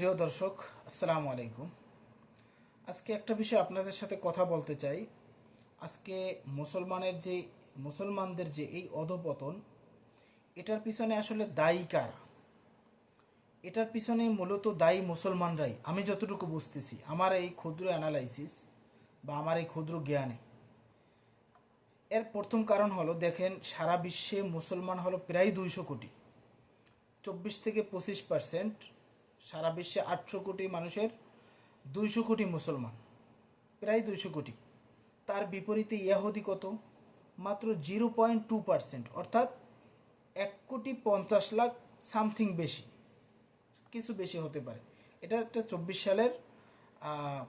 প্রিয় দর্শক, আসসালামু আলাইকুম। আজকে একটা বিষয় আপনাদের সাথে কথা বলতে চাই। আজকে মুসলমানের যে, মুসলমানদের যে এই অধপতন, এটার পিছনে আসলে দায়ী কারা? এটার পিছনে মূলত দায়ী মুসলমানরাই। আমি যতটুকু বুঝতেছি, আমার এই ক্ষুদ্র অ্যানালাইসিস বা আমার এই ক্ষুদ্র জ্ঞানে। এর প্রথম কারণ হলো, দেখেন, সারা বিশ্বে মুসলমান হলো প্রায় দুইশো কোটি। চব্বিশ থেকে পঁচিশ পার্সেন্ট সারা বিশ্বে আটশো কোটি মানুষের দুইশো কোটি মুসলমান, প্রায় দুইশো কোটি। তার বিপরীতে ইয়াহুদি কত? মাত্র জিরো পয়েন্ট টু পার্সেন্ট, অর্থাৎ এক কোটি পঞ্চাশ লাখ সামথিং বেশি, কিছু বেশি হতে পারে। এটা একটা চব্বিশ সালের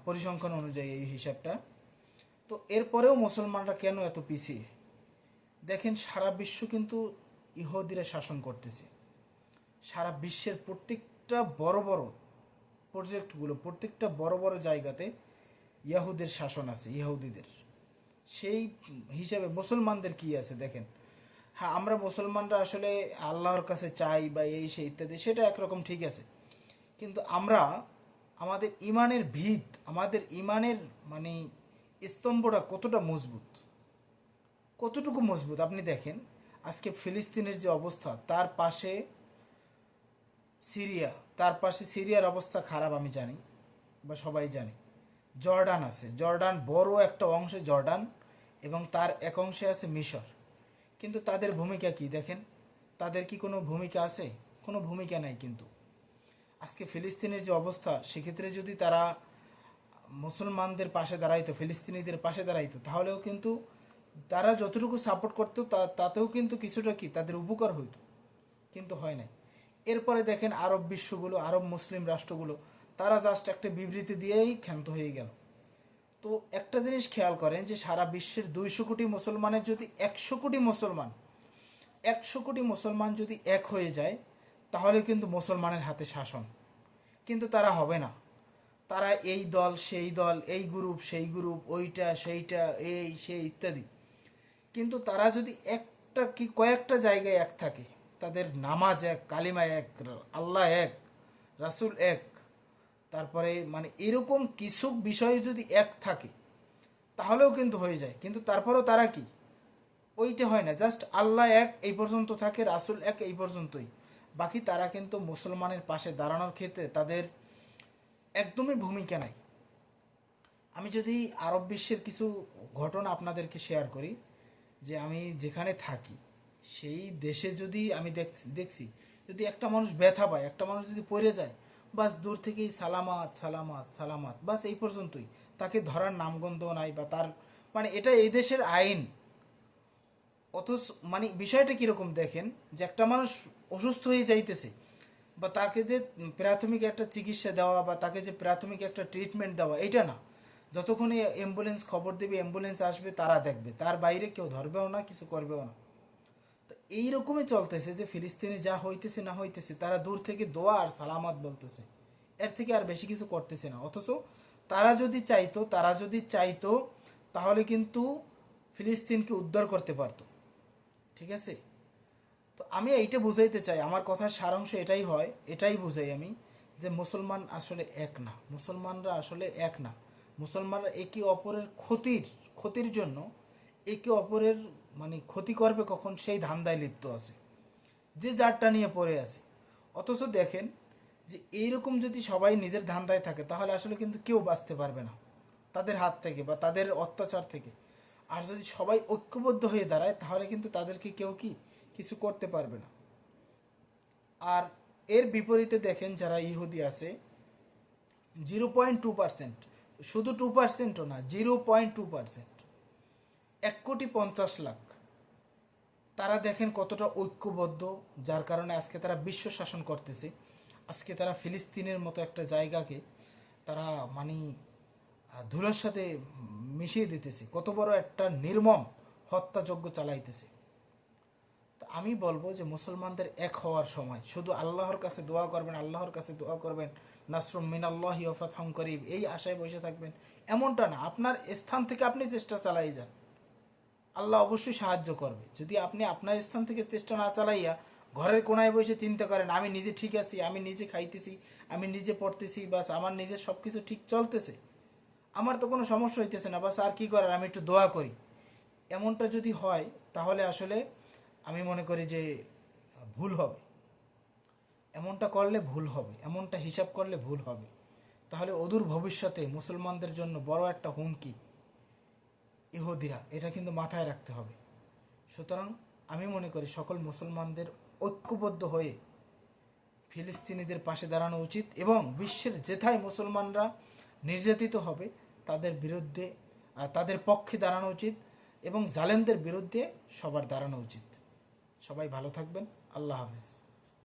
পরিসংখ্যান অনুযায়ী এই হিসাবটা। তো এরপরেও মুসলমানরা কেন এত পিছিয়ে? দেখেন, সারা বিশ্ব কিন্তু ইহুদিরা শাসন করতেছে। সারা বিশ্বের প্রত্যেকটা বড় বড় প্রজেক্টগুলো, প্রত্যেকটা বড় বড় জায়গাতে ইয়াহুদের শাসন আছে ইহুদিদের সেই হিসাবে মুসলমানদের কি আছে দেখেন? হ্যাঁ আমরা মুসলমানরা আসলে আল্লাহর কাছে চাই বা এই সেই ইত্যাদি, সেটা একরকম ঠিক আছে। কিন্তু আমরা আমাদের ইমানের ভিত, আমাদের ইমানের মানে স্তম্ভটা কতটা মজবুত? কতটুকু মজবুত? আপনি দেখেন, আজকে ফিলিস্তিনের যে অবস্থা, তার পাশে সিরিয়া, তার পাশে সিরিয়ার অবস্থা খারাপ, আমি জানি, বা সবাই জানে। জর্ডান আছে। জর্ডান বড় একটা অংশে জর্ডান এবং তার এক অংশে আছে মিশর। কিন্তু তাদের ভূমিকা কি দেখেন? তাদের কি কোনো ভূমিকা আছে? কোনো ভূমিকা নাই কিন্তু। আজকে ফিলিস্তিনের যে অবস্থা, সেক্ষেত্রে যদি তারা মুসলমানদের পাশে দাঁড়াইতো, ফিলিস্তিনিদের পাশে দাঁড়াইতো, তাহলেও কিন্তু তারা যতটুকু সাপোর্ট করতো তাতেও কিন্তু কিছুটা কি, তাদের উপকার হইতো। কিন্তু হয় নাই। এরপরে দেখেন আরব বিশ্বগুলো, আরব মুসলিম রাষ্ট্রগুলো, তারা জাস্ট একটা বিবৃতি দিয়েই ক্ষান্ত হয়ে গেল। তো একটা জিনিস খেয়াল করেন যে সারা বিশ্বের দুইশো কোটি মুসলমানের যদি একশো কোটি মুসলমান, একশো কোটি মুসলমান যদি এক হয়ে যায়, তাহলে কিন্তু মুসলমানের হাতে শাসন। কিন্তু তারা হবে না। তারা এই দল, সেই দল, এই গ্রুপ সেই গ্রুপ ওইটা, সেইটা, এই, সেই ইত্যাদি। কিন্তু তারা যদি একটা কি, কয়েকটা জায়গায় এক থাকে তাদের নামাজ এক, কালিমা এক, আল্লাহ এক, রাসূল এক। তারপরে মানে এরকম কিছু বিষয় যদি এক থাকে, তাহলেও কিন্তু হয়ে যায়। কিন্তু তারপরেও তারা কি? ওইটা হয় না। জাস্ট আল্লাহ এক, এই পর্যন্ত থাকে, রাসূল এক, এই পর্যন্তই। বাকি তারা কিন্তু মুসলমানের পাশে দাঁড়ানোর ক্ষেত্রে তাদের একদমই ভূমিকা নাই। আমি যদি আরব বিশ্বের কিছু ঘটনা আপনাদেরকে শেয়ার করি, যে আমি যেখানে থাকি সেই দেশে যদি আমি দেখ- দেখছি, যদি একটা মানুষ ব্যথা পায়, একটা মানুষ যদি পড়ে যায়, বাস দূর থেকেই সালামাত সালামাত সালামাত, বাস এই পর্যন্তই। তাকে ধরার নামগন্ধ নাই বা তার মানে এটা এই দেশের আইন। অথচ মানে বিষয়টা কীরকম দেখেন, যে একটা মানুষ অসুস্থ হয়ে যাইতেছে, বা তাকে যে প্রাথমিক একটা চিকিৎসা দেওয়া বা তাকে যে প্রাথমিক একটা ট্রিটমেন্ট দেওয়া এটা না। যতক্ষণে অ্যাম্বুলেন্স খবর দেবে অ্যাম্বুলেন্স আসবে, তারা দেখবে। তার বাইরে কেউ ধরবেও না, কিছু করবেও না। তো এইরকমই চলতেছে যে ফিলিস্তিনে যা হইতেছে না হইতেছে, তারা দূর থেকে দোয়া আর সালামাত বলতেছে। এর থেকে আর বেশি কিছু করতেছে না। অথচ তারা যদি চাইতো, তারা যদি চাইতো, তাহলে কিন্তু ফিলিস্তিনকে উদ্ধার করতে পারতো। ঠিক আছে? তো আমি এইটা বুঝাইতে চাই। আমার কথার সারাংশ এটাই হয়, এটাই বুঝাই আমি যে মুসলমান আসলে এক না। মুসলমানরা আসলে এক না। মুসলমানরা একে অপরের ক্ষতির ক্ষতির জন্য একে অপরের মানে ক্ষতি করবে কখন সেই ধান্দায় লিপ্ত আছে। যে যারটা নিয়ে পড়ে আছে। অথচ দেখেন যে এইরকম যদি সবাই নিজের ধান্দায় থাকে, তাহলে আসলে কিন্তু কেউ বাঁচতে পারবে না। তাদের হাত থেকে বা তাদের অত্যাচার থেকে। আর যদি সবাই ঐক্যবদ্ধ হয়ে দাঁড়ায়, তাহলে কিন্তু তাদেরকে কেউ কি কিছু করতে পারবে না। আর এর বিপরীতে দেখেন যারা ইহুদি আছে জিরো পয়েন্ট টু পার্সেন্ট শুধু টু পার্সেন্টও না জিরো পয়েন্ট টু পার্সেন্ট এক কোটি পঞ্চাশ লাখ তারা দেখেন কতটা ঐক্যবদ্ধ, যার কারণে আজকে তারা বিশ্ব শাসন করতেছে। আজকে তারা ফিলিস্তিনের মতো একটা জায়গাকে তারা মানে ধুলোর সাথে মিশিয়ে দিতেছে। কত বড় একটা নির্মম হত্যাযজ্ঞ চালাইতেছে। আমি বলব যে মুসলমানদের এক হওয়ার সময়, শুধু আল্লাহর কাছে দোয়া করবেন, আল্লাহর কাছে দোয়া করবেন, নাসরুম মিনাল্লাহ ইয়ফাতহম করিব, এই আশায় বসে থাকবেন, এমনটা না। আপনার স্থান থেকে আপনি চেষ্টা চালাই যান। আল্লাহ অবশ্যই সাহায্য করবে। যদি আপনি আপনার স্থান থেকে চেষ্টা না চালাইয়া ঘরের কোনায় বসে চিন্তা করেন, আমি নিজে ঠিক আছি, আমি নিজে খাইতেছি, আমি নিজে পড়তেছি, বাস আমার নিজের সব কিছু ঠিক চলতেছে, আমার তো কোনো সমস্যা হইতেছে না, বাস আর কি করার, আমি একটু দোয়া করি। এমনটা যদি হয়, তাহলে আসলে আমি মনে করি যে ভুল হবে। এমনটা করলে ভুল হবে, এমনটা হিসাব করলে ভুল হবে। তাহলে অদূর ভবিষ্যতে মুসলমানদের জন্য বড় একটা হুমকি। ইহুদিরা, এটা কিন্তু মাথায় রাখতে হবে। সুতরাং আমি মনে করি সকল মুসলমানদের ঐক্যবদ্ধ হয়ে ফিলিস্তিনিদের পাশে দাঁড়ানো উচিত এবং বিশ্বের যেথায় মুসলমানরা নির্যাতিত হবে, তাদের বিরুদ্ধে তাদের পক্ষে দাঁড়ানো উচিত এবং জালেমদের বিরুদ্ধে সবার দাঁড়ানো উচিত। সবাই ভালো থাকবেন। আল্লাহ হাফেজ।